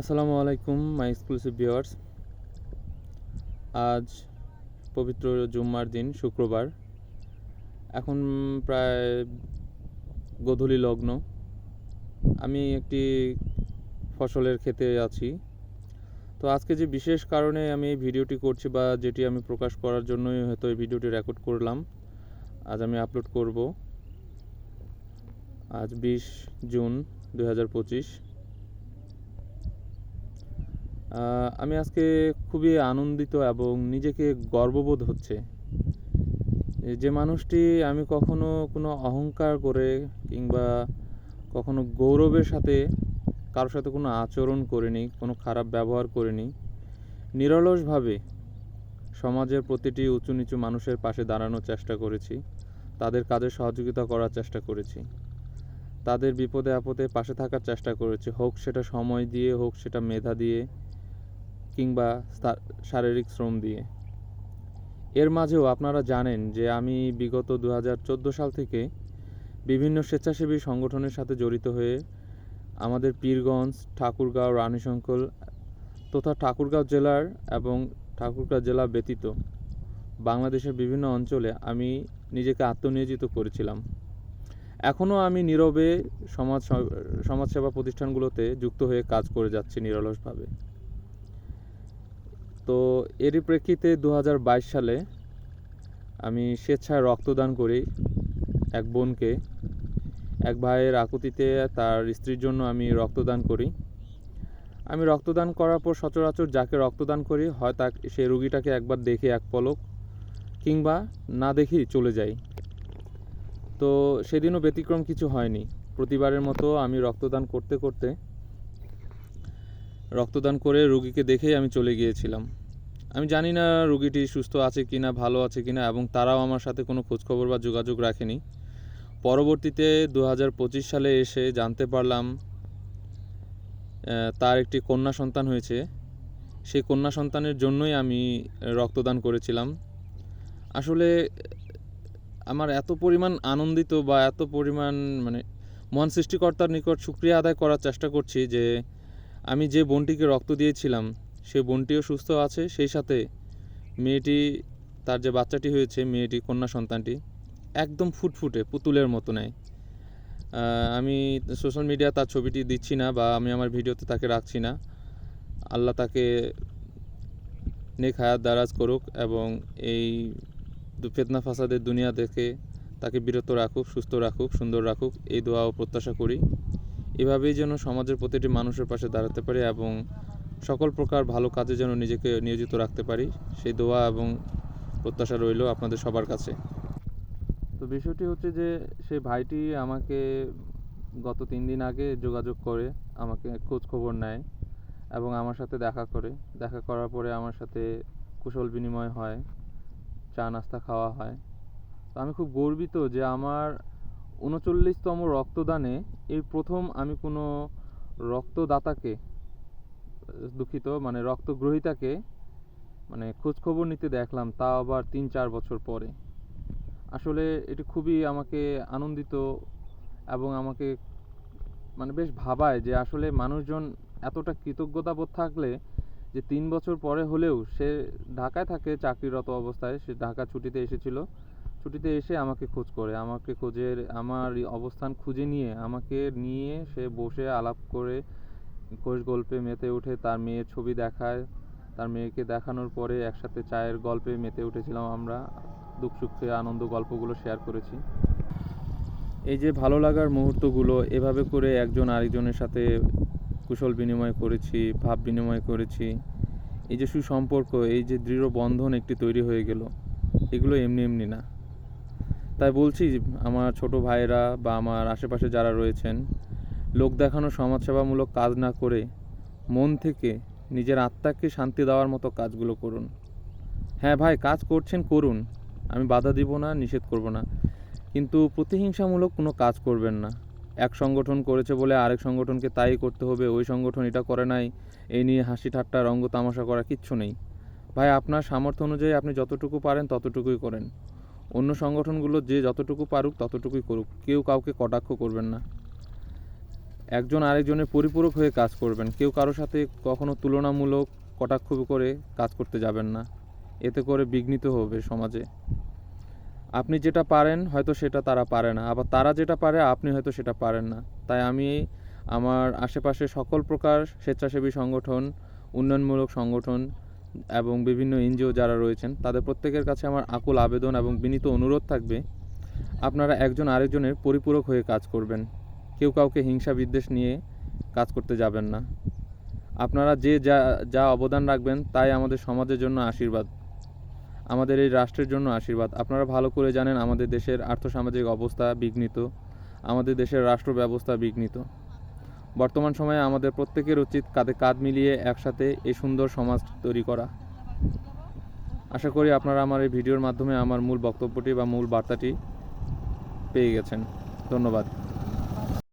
আসসালামু আলাইকুম, মাই exclusive viewers. আজ পবিত্র জুম্মার দিন, শুক্রবার। এখন প্রায় গোধূলি লগ্ন। আমি একটি ফসলের ক্ষেতে আছি। তো আজকে যে বিশেষ কারণে আমি এই ভিডিওটি করছি বা যেটি আমি প্রকাশ করার জন্যই হয়তো এই ভিডিওটি রেকর্ড করলাম, আজ আমি আপলোড করব। আজ বিশ জুন দু হাজার পঁচিশ। আমি আজকে খুবই আনন্দিত এবং নিজেকে গর্ববোধ হচ্ছে। যে মানুষটি আমি কখনো কোনো অহংকার করে কিংবা কখনো গৌরবের সাথে কারোর সাথে কোনো আচরণ করিনি, কোনো খারাপ ব্যবহার করিনি, নিরলসভাবে সমাজের প্রতিটি উঁচু নিচু মানুষের পাশে দাঁড়ানোর চেষ্টা করেছি, তাদের কাজে সহযোগিতা করার চেষ্টা করেছি, তাদের বিপদে আপদে পাশে থাকার চেষ্টা করেছি, হোক সেটা সময় দিয়ে, হোক সেটা মেধা দিয়ে কিংবা শারীরিক শ্রম দিয়ে। এর মাঝেও আপনারা জানেন যে আমি বিগত দু হাজার চোদ্দ সাল থেকে বিভিন্ন স্বেচ্ছাসেবী সংগঠনের সাথে জড়িত হয়ে আমাদের পীরগঞ্জ, ঠাকুরগাঁও, রানীশঙ্কল তথা ঠাকুরগাঁও জেলার এবং ঠাকুরগাঁও জেলা ব্যতীত বাংলাদেশের বিভিন্ন অঞ্চলে আমি নিজেকে আত্মনিয়োজিত করেছিলাম। এখনও আমি নীরবে সমাজ সমাজসেবা প্রতিষ্ঠানগুলোতে যুক্ত হয়ে কাজ করে যাচ্ছি নিরলসভাবে। তো এরই প্রেক্ষিতে দু হাজার বাইশ সালে আমি স্বেচ্ছায় রক্তদান করি এক বোনকে। এক ভাইয়ের আকুতিতে তার স্ত্রীর জন্য আমি রক্তদান করি। আমি রক্তদান করার পর সচরাচর যাকে রক্তদান করি, হয় তা সেই রুগীটাকে একবার দেখে এক পলক কিংবা না দেখেই চলে যাই। তো সেদিনও ব্যতিক্রম কিছু হয়নি। প্রতিবারের মতো আমি রক্তদান করতে করতে রক্তদান করে রুগীকে দেখেই আমি চলে গিয়েছিলাম। আমি জানি না রুগীটি সুস্থ আছে কি না ভালো আছে কি না এবং তারাও আমার সাথে কোনো খোঁজখবর বা যোগাযোগ রাখেনি। পরবর্তীতে দু হাজার পঁচিশ সালে এসে জানতে পারলাম তার একটি কন্যা সন্তান হয়েছে। সেই কন্যা সন্তানের জন্যই আমি রক্তদান করেছিলাম। আসলে আমার এত পরিমাণ আনন্দিত বা এত পরিমাণ মানে মন সৃষ্টিকর্তার নিকট সুক্রিয়া আদায় করার চেষ্টা করছি যে আমি যে বোনটিকে রক্ত দিয়েছিলাম, সে বোনটিও সুস্থ আছে, সেই সাথে মেয়েটি, তার যে বাচ্চাটি হয়েছে, মেয়েটি, কন্যা সন্তানটি, একদম ফুটফুটে, পুতুলের মতো নেয় আমি সোশ্যাল মিডিয়া তার ছবিটি দিচ্ছি না বা আমি আমার ভিডিওতে তাকে রাখছি না। আল্লাহ তাকে নেক হায়াত দারাজ করুক এবং এই ফেতনা ফাসাদের দুনিয়া থেকে তাকে বিরত রাখুক, সুস্থ রাখুক, সুন্দর রাখুক, এই দোয়াও প্রত্যাশা করি। এভাবেই যেন সমাজের প্রতিটি মানুষের পাশে দাঁড়াতে পারি এবং সকল প্রকার ভালো কাজে যেন নিজেকে নিয়োজিত রাখতে পারি। সেই দোয়া এবং প্রত্যাশা রইল আপনাদের সবার কাছে। তো বিষয়টি হচ্ছে যে সেই ভাইটি আমাকে গত তিন দিন আগে যোগাযোগ করে, আমাকে খোঁজ খবর নেয় এবং আমার সাথে দেখা করে। দেখা করার পরে আমার সাথে কুশল বিনিময় হয়, চা নাস্তা খাওয়া হয়। তো আমি খুব গর্বিত যে আমার উনচল্লিশতম রক্তদানে এই প্রথম আমি কোনো রক্তদাতাকে, দুঃখিত মানে রক্তগ্রহীতাকে মানে খোঁজখবর নিতে দেখলাম তা আবার তিন চার বছর পরে। আসলে এটি খুবই আমাকে আনন্দিত এবং আমাকে মানে বেশ ভাবায় যে আসলে মানুষজন এতটা কৃতজ্ঞতাবোধ থাকলে যে তিন বছর পরে হলেও সে ঢাকায় থাকে, চাকরিরত অবস্থায়, সে ঢাকা ছুটিতে এসেছিল। ছুটিতে এসে আমাকে খোঁজ করে। আমাকে খোঁজের, আমার অবস্থান খুঁজে নিয়ে আমাকে নিয়ে সে বসে আলাপ করে খোঁজ গল্পে মেতে উঠে তার মেয়ের ছবি দেখায়। তার মেয়েকে দেখানোর পরে একসাথে চায়ের গল্পে মেতে উঠেছিলাম আমরা। দুঃখ সুখে আনন্দ গল্পগুলো শেয়ার করেছি। এই যে ভালো লাগার মুহূর্তগুলো, এভাবে করে একজন আরেকজনের সাথে কুশল বিনিময় করেছি, ভাব বিনিময় করেছি। এই যে সুসম্পর্ক, এই যে দৃঢ় বন্ধন একটি তৈরি হয়ে গেল, এগুলো এমনি এমনি না। তাই বলছি আমার ছোট ভাইয়েরা বা আমার আশেপাশে যারা রয়েছেন, লোক দেখানো সমাজসেবামূলক কাজ না করে মন থেকে নিজের আত্মাকে শান্তি দেওয়ার মতো কাজগুলো করুন। হ্যাঁ ভাই, কাজ করছেন, করুন। আমি বাধা দিব না, নিষেধ করব না। কিন্তু প্রতিহিংসামূলক কোনো কাজ করবেন না। এক সংগঠন করেছে বলে আরেক সংগঠনকে তাই করতে হবে, ওই সংগঠন এটা করে নাই, এই নিয়ে হাসি ঠাট্টা, রঙ্গ তামাশা করা কিচ্ছু নেই। ভাই, আপনার সামর্থ্য অনুযায়ী আপনি যতটুকু পারেন ততটুকুই করেন। অন্য সংগঠনগুলো যে যতটুকু পারুক ততটুকুই করুক। কেউ কাউকে কটাক্ষ করবেন না। একজন আরেকজনের পরিপূরক হয়ে কাজ করবেন। কেউ কারোর সাথে কখনো তুলনামূলক কটাক্ষ করে কাজ করতে যাবেন না। এতে করে বিঘ্নিত হবে সমাজে। আপনি যেটা পারেন হয়তো সেটা তারা পারে না। আবার তারা যেটা পারে, আপনি হয়তো সেটা পারেন না। তাই আমি আমার আশেপাশে সকল প্রকার স্বেচ্ছাসেবী সংগঠন, উন্নয়নমূলক সংগঠন এবং বিভিন্ন এনজিও যারা রয়েছেন, তাদের প্রত্যেকের কাছে আমার আকুল আবেদন এবং বিনীত অনুরোধ থাকবে, আপনারা একজন আরেকজনের পরিপূরক হয়ে কাজ করবেন। কেউ কাউকে হিংসা বিদ্বেষ নিয়ে কাজ করতে যাবেন না। আপনারা যে যা যা অবদান রাখবেন, তাই আমাদের সমাজের জন্য আশীর্বাদ। আমাদের এই রাষ্ট্রের জন্য আশীর্বাদ। আপনারা ভালো করে জানেন, আমাদের দেশের আর্থসামাজিক অবস্থা বিঘ্নিত। আমাদের দেশের রাষ্ট্র ব্যবস্থা বিঘ্নিত। বর্তমান সময়ে আমাদের প্রত্যেকের উচিত কাঁধে কাঁধ মিলিয়ে একসাথে এই সুন্দর সমাজ তৈরি করা। আশা করি আপনারা আমার এই ভিডিওর মাধ্যমে আমার মূল বক্তব্যটি বা মূল বার্তাটি পেয়ে গেছেন। ধন্যবাদ।